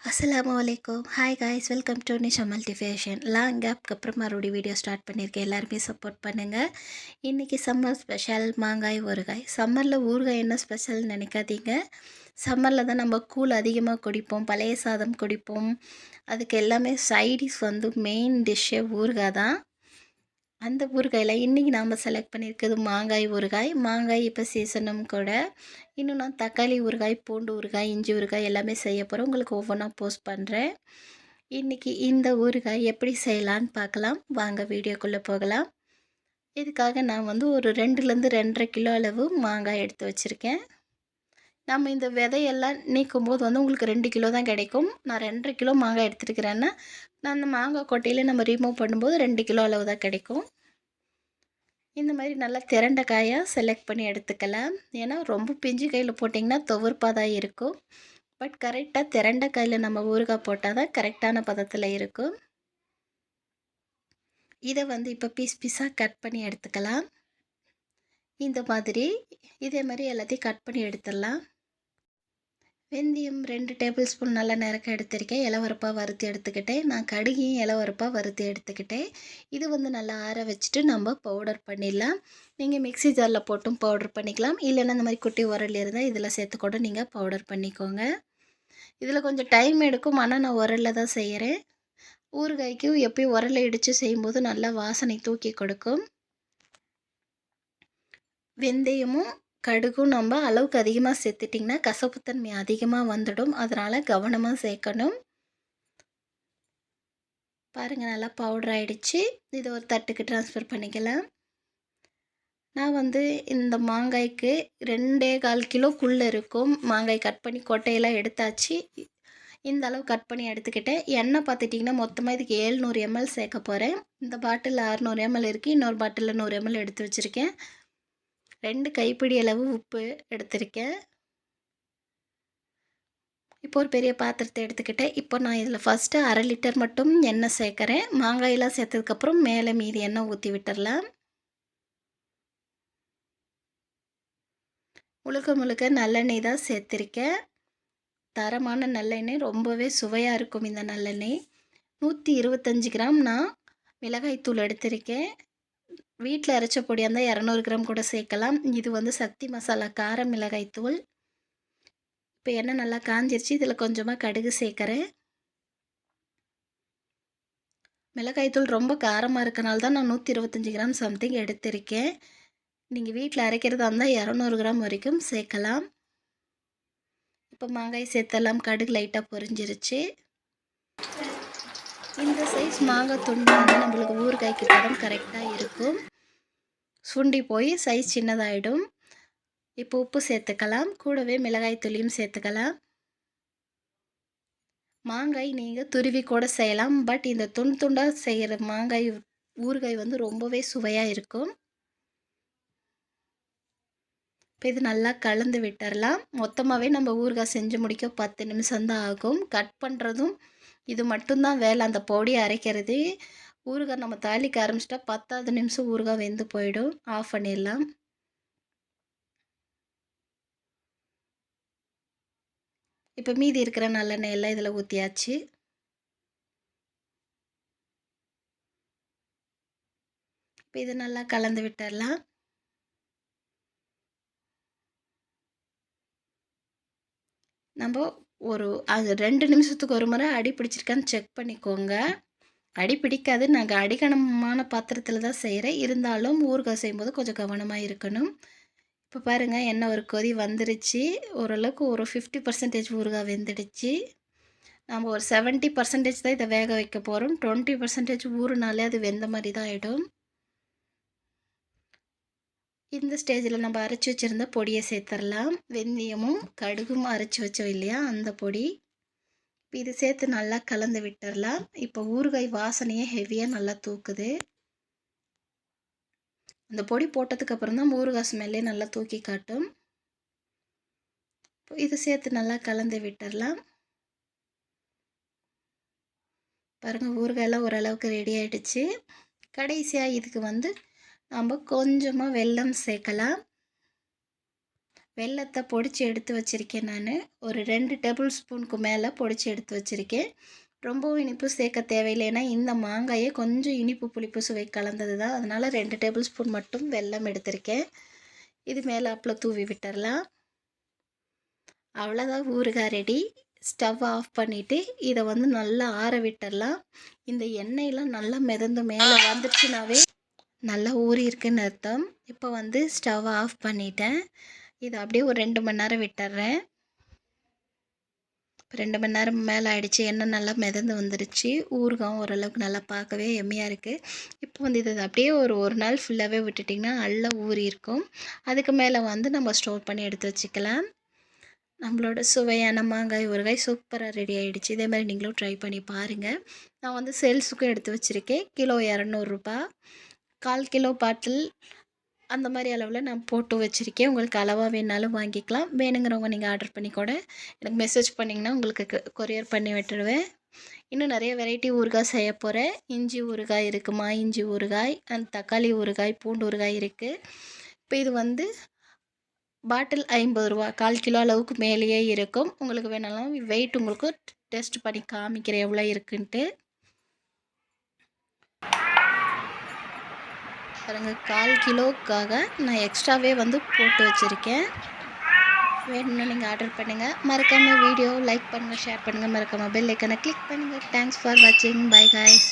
அஸ்லாம் வலைக்கம் hi guys welcome to Nisha multi fashion long கேப்க்கு அப்புறம் மறுபடியும் வீடியோ ஸ்டார்ட் பண்ணியிருக்கேன் எல்லாருமே சப்போர்ட் பண்ணுங்கள் இன்றைக்கி சம்மர் ஸ்பெஷல் மாங்காய் ஊறுகாய் சம்மரில் ஊறுகாய் என்ன ஸ்பெஷல்னு நினைக்காதீங்க சம்மரில் தான் நம்ம கூழ் அதிகமாக குடிப்போம் பழைய சாதம் குடிப்போம் அதுக்கு எல்லாமே சைடிஷ் வந்து மெயின் டிஷ்ஷே ஊறுகாய் தான் அந்த ஊறுகாயில் இன்றைக்கி நாம் செலக்ட் பண்ணியிருக்கிறது மாங்காய் ஊறுகாய். மாங்காய் இப்போ சீசனும் கூட இன்னும் நான் தக்காளி ஊறுகாய் பூண்டு ஊறுகாய் இஞ்சி ஊறுகாய் எல்லாமே செய்ய போகிறேன் உங்களுக்கு ஒவ்வொன்றா போஸ்ட் பண்ணுறேன் இன்றைக்கி இந்த ஊறுகாய் எப்படி செய்யலான்னு பார்க்கலாம். வாங்க வீடியோக்குள்ளே போகலாம். இதுக்காக நான் வந்து ஒரு ரெண்டுலேருந்து ரெண்டரை கிலோ அளவு மாங்காய் எடுத்து வச்சுருக்கேன். நம்ம இந்த விதையெல்லாம் நீக்கும் போது வந்து உங்களுக்கு ரெண்டு கிலோ தான் கிடைக்கும். நான் ரெண்டரை கிலோ மாங்காய் எடுத்துருக்கிறேன்னா நான் அந்த மாங்காய் கொட்டையில் நம்ம ரிமூவ் பண்ணும்போது ரெண்டு கிலோ அளவு தான் கிடைக்கும். இந்த மாதிரி நல்லா திரண்ட காயாக செலக்ட் பண்ணி எடுத்துக்கலாம். ஏன்னா ரொம்ப பிஞ்சு கையில் போட்டிங்கன்னா துவர்ப்பாக தான் இருக்கும். பட் கரெக்டாக திரண்ட காயில் நம்ம ஊறுகாய் போட்டால் தான் கரெக்டான பதத்தில் இருக்கும். இதை வந்து இப்போ பீஸ் பீஸாக கட் பண்ணி எடுத்துக்கலாம். இந்த மாதிரி இதே மாதிரி எல்லாத்தையும் கட் பண்ணி எடுத்துடலாம். வெந்தயம் ரெண்டு டேபிள் ஸ்பூன் நல்லா நிறக்க எடுத்திருக்கேன். இலவரப்பாக வறுத்து எடுத்துக்கிட்டேன். நான் கடுகையும் இலவரப்பாக வறுத்து எடுத்துக்கிட்டேன். இது வந்து நல்லா ஆற வச்சுட்டு நம்ம பவுடர் பண்ணிடலாம். நீங்கள் மிக்சி ஜாரில் போட்டும் பவுடர் பண்ணிக்கலாம். இல்லைன்னா இந்த மாதிரி குட்டி உரல் இருந்தால் இதில் சேர்த்து கூட நீங்கள் பவுடர் பண்ணிக்கோங்க. இதில் கொஞ்சம் டைம் எடுக்கும். ஆனால் நான் உரலில் தான் செய்கிறேன் ஊறுகாய்க்கு எப்பயும் உரலை இடித்து செய்யும்போது நல்லா வாசனை தூக்கி கொடுக்கும். வெந்தயமும் கடுகும் நம்ம அளவுக்கு அதிகமாக சேர்த்துட்டிங்கன்னா கசப்புத்தன்மை அதிகமாக வந்துடும். அதனால் கவனமாக சேர்க்கணும். பாருங்கள் நல்லா பவுடர் ஆகிடுச்சு இதை ஒரு தட்டுக்கு ட்ரான்ஸ்ஃபர் பண்ணிக்கலாம். நான் வந்து இந்த மாங்காய்க்கு ரெண்டே கால் கிலோக்குள்ளே இருக்கும். மாங்காய் கட் பண்ணி கொட்டையெல்லாம் எடுத்தாச்சு. இந்த அளவு கட் பண்ணி எடுத்துக்கிட்டேன். எண்ணெய் பார்த்துட்டிங்கன்னா மொத்தமாக இதுக்கு ஏழ்நூறு எம்எல் சேர்க்க போகிறேன் இந்த பாட்டிலில் அறுநூறு எம்எல் இருக்குது இன்னொரு பாட்டிலில் நூறு எம்எல் எடுத்து வச்சுருக்கேன். ரெண்டு கைப்பிடி அளவு உப்பு எடுத்திருக்கேன். இப்போ ஒரு பெரிய பாத்திரத்தை எடுத்துக்கிட்டேன். இப்போ நான் இதில் ஃபஸ்ட்டு அரை லிட்டர் மட்டும் எண்ணெய் சேர்க்குறேன். மாங்காயெல்லாம் சேர்த்ததுக்கப்புறம் மேலே மீதி எண்ணெய் ஊற்றி விட்டுடலாம் முழுக்க முழுக்க நல்லெண்ணெய் தான் சேர்த்துருக்கேன். தரமான நல்லெண்ணெய் ரொம்பவே சுவையாக இருக்கும் இந்த நல்லெண்ணெய். நூற்றி இருபத்தஞ்சி கிராம் நான் மிளகாய்த்தூள் எடுத்திருக்கேன். வீட்டில் அரைச்ச பொடியாக இருந்தால் இரநூறு கிராம் கூட சேர்க்கலாம். இது வந்து சக்தி மசாலா கார மிளகாய் தூள். இப்போ எண்ணெய் நல்லா காஞ்சிருச்சு. இதில் கொஞ்சமாக கடுகு சேர்க்குறேன். மிளகாய்த்தூள் ரொம்ப காரமாக இருக்கனால தான் நான் நூற்றி இருபத்தஞ்சி கிராம் சம்திங் எடுத்திருக்கேன். நீங்கள் வீட்டில் அரைக்கிறதா இருந்தால் இரநூறு கிராம் வரைக்கும் சேர்க்கலாம். இப்போ மாங்காய் சேர்த்தெல்லாம் கடுகு லைட்டாக பொரிஞ்சிருச்சு. இந்த சைஸ் மாங்காய் துண்டு வந்து நம்மளுக்கு ஊறுகாய்க்கு தரம் கரெக்டாக இருக்கும். சுண்டி போய் சைஸ் சின்னதாகிடும் இப்போ உப்பு சேர்த்துக்கலாம். கூடவே மிளகாய் துளியும் சேர்த்துக்கலாம். மாங்காய் நீங்கள் துருவி கூட செய்யலாம். பட் இந்த துண்டு துண்டாக செய்கிற மாங்காய் ஊறுகாய் வந்து ரொம்பவே சுவையாக இருக்கும். இப்போ இது நல்லா கலந்து விட்டுறலாம். மொத்தமாகவே நம்ம ஊறுகாய் செஞ்சு முடிக்க பத்து நிமிஷம்தான் ஆகும். கட் பண்ணுறதும் இது மட்டும்தான் வேலை. அந்த பொடி அரைக்கிறது. ஊறுகாய் நம்ம தாளிக்க ஆரம்பிச்சிட்டா பத்தாவது நிமிஷம் ஊறுகாய் வெந்து போயிடும். ஆஃப் பண்ணிடலாம். இப்போ மீதி இருக்கிற நல்லெண்ணெய் எல்லாம் இதில் ஊற்றியாச்சு இப்போ இது நல்லா கலந்து விட்டுடலாம். நம்ம ஒரு அது ரெண்டு நிமிஷத்துக்கு ஒரு முறை அடி பிடிச்சிருக்கான்னு செக் பண்ணிக்கோங்க. அடி பிடிக்காது. நாங்கள் அடிக்கணமான பாத்திரத்தில் தான் செய்கிறேன் இருந்தாலும் ஊறுகாய் செய்யும்போது கொஞ்சம் கவனமாக இருக்கணும். இப்போ பாருங்கள் என்ன ஒரு கொதி வந்துருச்சு. ஓரளவுக்கு ஒரு ஃபிஃப்டி பர்சன்டேஜ் ஊறுகாய் வெந்துடுச்சு. நம்ம ஒரு செவன்ட்டி பர்சன்டேஜ் தான் இதை வேக வைக்க போகிறோம் டுவெண்ட்டி பர்சன்டேஜ் ஊறுனாலே அது வெந்த மாதிரி தான் ஆகிடும் இந்த ஸ்டேஜில் நம்ம அரைச்சி வச்சுருந்த பொடியை சேர்த்துடலாம். வெந்தயமும் கடுகும் அரைச்சி வச்சோம் இல்லையா? அந்த பொடி. இது சேர்த்து நல்லா கலந்து விட்டுடலாம். இப்போ ஊறுகாய் வாசனையே ஹெவியாக நல்லா தூக்குது. அந்த பொடி போட்டதுக்கப்புறம் தான் ஊறுகாய் ஸ்மெல்லே நல்லா தூக்கி காட்டும். இது சேர்த்து நல்லா கலந்து விட்டுடலாம். பாருங்கள் ஊறுகாயெல்லாம் ஓரளவுக்கு ரெடி ஆகிடுச்சு கடைசியாக இதுக்கு வந்து நம்ம கொஞ்சமாக வெல்லம் சேர்க்கலாம். வெல்லத்தை பொடிச்சு எடுத்து வச்சுருக்கேன் நான். ஒரு ரெண்டு டேபிள் ஸ்பூனுக்கு மேலே பொடிச்சு எடுத்து வச்சுருக்கேன். ரொம்பவும் இனிப்பு சேர்க்க தேவையில்லை. ஏன்னா இந்த மாங்காயே கொஞ்சம் இனிப்பு புளிப்பு சுவை கலந்தது தான். அதனால் ரெண்டு டேபிள் ஸ்பூன் மட்டும் வெல்லம் எடுத்திருக்கேன். இது மேலே அப்பில் தூவி விட்டுறலாம். அவ்வளோதான் ஊறுகாய் ரெடி. ஸ்டவ் ஆஃப் பண்ணிவிட்டு இதை வந்து நல்லா ஆற விட்டுடலாம் இந்த எண்ணெயெலாம் நல்லா மிதந்து மேலே வந்துருச்சுனாவே நல்லா ஊறி இருக்குன்னு அர்த்தம். இப்போ வந்து ஸ்டவ் ஆஃப் பண்ணிட்டேன். இதை அப்படியே ஒரு ரெண்டு மணி நேரம் விட்டுறேன். ரெண்டு மணி நேரம் மேலே ஆகிடுச்சு எண்ணெய் நல்லா மிதந்து வந்துருச்சு. ஊறுகாயும் ஓரளவுக்கு நல்லா பார்க்கவே எம்மையாக இருக்குது இப்போ வந்து இதை அப்படியே ஒரு ஒரு நாள் ஃபுல்லாகவே விட்டுட்டிங்கன்னா நல்லா ஊறி இருக்கும். அதுக்கு மேலே வந்து நம்ம ஸ்டோர் பண்ணி எடுத்து வச்சுக்கலாம். நம்மளோட சுவையான மாங்காய் ஊறுகாய் சூப்பராக ரெடி ஆகிடுச்சு இதே மாதிரி நீங்களும் ட்ரை பண்ணி பாருங்கள் நான் வந்து சேல்ஸுக்கும் எடுத்து வச்சுருக்கேன். கிலோ இரநூறுபா கால் கிலோ பாட்டில் அந்த மாதிரி அளவில் நான் போட்டு வச்சுருக்கேன். உங்களுக்கு அளவாக வேணாலும் வாங்கிக்கலாம். வேணுங்கிறவங்க நீங்கள் ஆர்டர் பண்ணி கூட எனக்கு மெசேஜ் பண்ணிங்கன்னா உங்களுக்கு கொரியர் பண்ணி விட்டுடுவேன் இன்னும் நிறைய வெரைட்டி ஊறுகாய் செய்ய போகிறேன் இஞ்சி ஊறுகாய் இருக்குமா இஞ்சி ஊறுகாய் அண்ட் தக்காளி ஊறுகாய் பூண்டு ஊறுகாய் இருக்குது இப்போ இது வந்து பாட்டில் ஐம்பது ரூபா கால் கிலோ அளவுக்கு மேலேயே இருக்கும். உங்களுக்கு வேணாலும் வெயிட் உங்களுக்கு டெஸ்ட் பண்ணி காமிக்கிறேன் எவ்வளோ இருக்குன்ட்டு. பாருங்க கால் கிலோக்காக நான் எக்ஸ்ட்ராவே வந்து போட்டு வச்சுருக்கேன். வேணும்னு நீங்கள் ஆர்டர் பண்ணுங்கள் மறக்காமல் வீடியோ லைக் பண்ணுங்கள் ஷேர் பண்ணுங்கள் மறக்காமல் பெல் ஐக்கனை கிளிக் பண்ணுங்கள் தேங்க்ஸ் ஃபார் வாட்சிங் பை காய்ஸ்